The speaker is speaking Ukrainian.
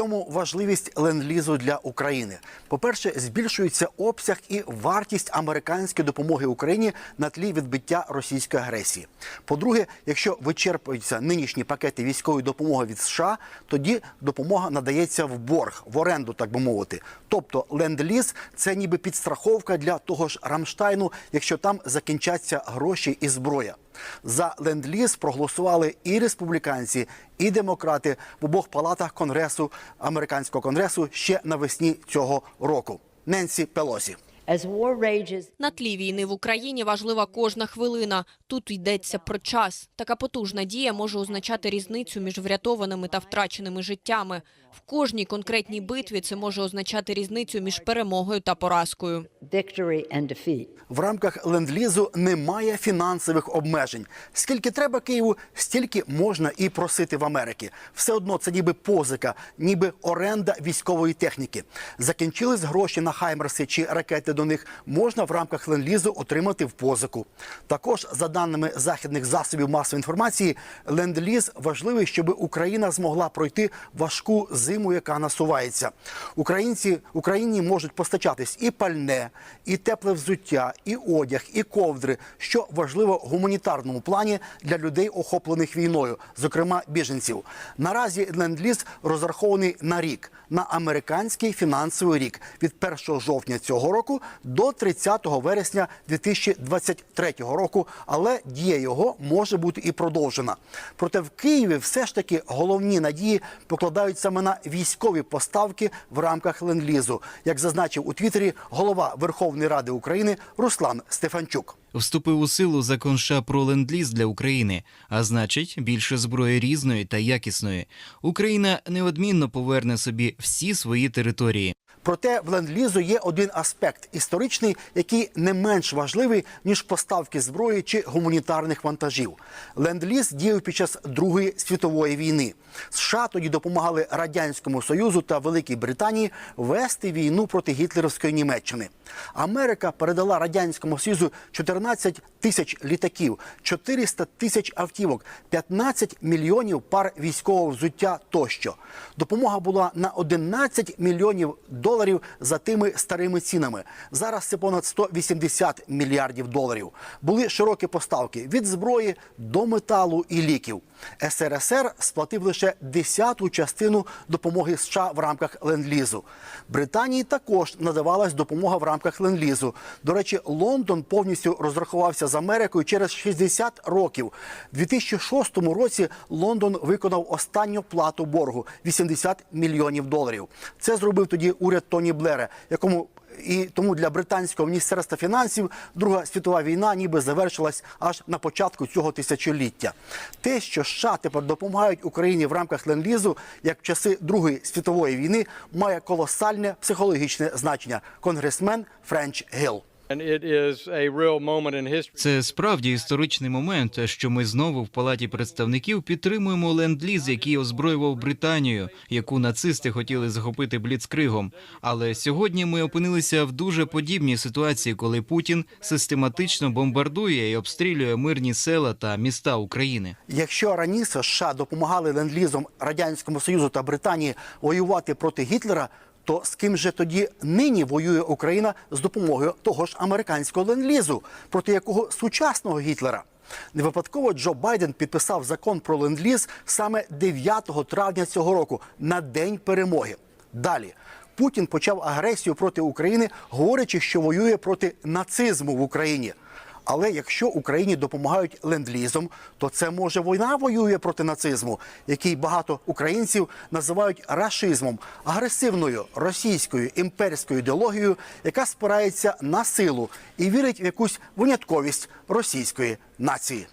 чому важливість ленд-лізу для України? По-перше, збільшується обсяг і вартість американської допомоги Україні на тлі відбиття російської агресії. По-друге, якщо вичерпуються нинішні пакети військової допомоги від США, тоді допомога надається в борг, в оренду, так би мовити. Тобто ленд-ліз – це ніби підстраховка для того ж Рамштайну, якщо там закінчаться гроші і зброя. За ленд-ліз проголосували і республіканці, і демократи в обох палатах конгресу американського конгресу ще навесні цього року. Ненсі Пелосі. As На тлі війни в Україні важлива кожна хвилина. Тут йдеться про час. Така потужна дія може означати різницю між врятованими та втраченими життями. В кожній конкретній битві це може означати різницю між перемогою та поразкою. victory and. В рамках ленд-лізу немає фінансових обмежень. Скільки треба Києву, стільки можна і просити в Америки. Все одно це ніби позика, ніби оренда військової техніки. Закінчились гроші на хаймерси чи ракети до них можна в рамках ленд-лізу отримати в позику. Також за даними західних засобів масової інформації, ленд-ліз важливий, щоб Україна змогла пройти важку зиму, яка насувається. Українці Україні можуть постачатись і пальне, і тепле взуття, і одяг, і ковдри, що важливо в гуманітарному плані для людей, охоплених війною, зокрема біженців. Наразі ленд-ліз розрахований на рік на американський фінансовий рік від 1 жовтня цього року до 30 вересня 2023 року, але дія його може бути і продовжена. Проте в Києві все ж таки головні надії покладають саме на військові поставки в рамках ленд-лізу, як зазначив у Твіттері голова Верховної Ради України Руслан Стефанчук. Вступив у силу закон США про ленд-ліз для України, а значить, більше зброї різної та якісної. Україна неодмінно поверне собі всі свої території. Проте в ленд-лізу є один аспект історичний, який не менш важливий ніж поставки зброї чи гуманітарних вантажів. Ленд-ліз діяв під час Другої світової війни. США тоді допомагали радянському союзу та Великій Британії вести війну проти гітлерівської Німеччини. Америка передала радянському союзу 14 тисяч літаків, 400 тисяч автівок, 15 мільйонів пар військового взуття тощо. Допомога була на 11 мільйонів доларів за тими старими цінами. Зараз це понад 180 мільярдів доларів. Були широкі поставки від зброї до металу і ліків. СРСР сплатив лише десяту частину допомоги США в рамках ленд-лізу. Британії також надавалась допомога в рамках ленд-лізу. До речі, Лондон повністю розрахувався з Америкою через 60 років. У 2006 році Лондон виконав останню плату боргу 80 мільйонів доларів. Це зробив тоді уряд Тоні Блера, якому і тому для британського міністерства фінансів Друга світова війна ніби завершилась аж на початку цього тисячоліття. Те, що США тепер допомагають Україні в рамках ленд-лізу, як в часи Другої світової війни, має колосальне психологічне значення. Конгресмен Френч Гілл. And it is a real moment in history. Це справді історичний момент, що ми знову в палаті представників підтримуємо ленд-ліз, який озброював Британію, яку нацисти хотіли захопити бліцкригом. Але сьогодні ми опинилися в дуже подібній ситуації, коли Путін систематично бомбардує і обстрілює мирні села та міста України. Якщо раніше США допомагали ленд-лізом радянському союзу та Британії воювати проти Гітлера, то з ким же тоді нині воює Україна з допомогою того ж американського ленд-лізу, проти якого сучасного Гітлера? Не випадково Джо Байден підписав закон про ленд-ліз саме 9 травня цього року на день перемоги. Далі Путін почав агресію проти України, говорячи, що воює проти нацизму в Україні. Але якщо Україні допомагають ленд-лізом, то це може війна воює проти нацизму, який багато українців називають рашизмом, агресивною російською імперською ідеологією, яка спирається на силу і вірить в якусь винятковість російської нації.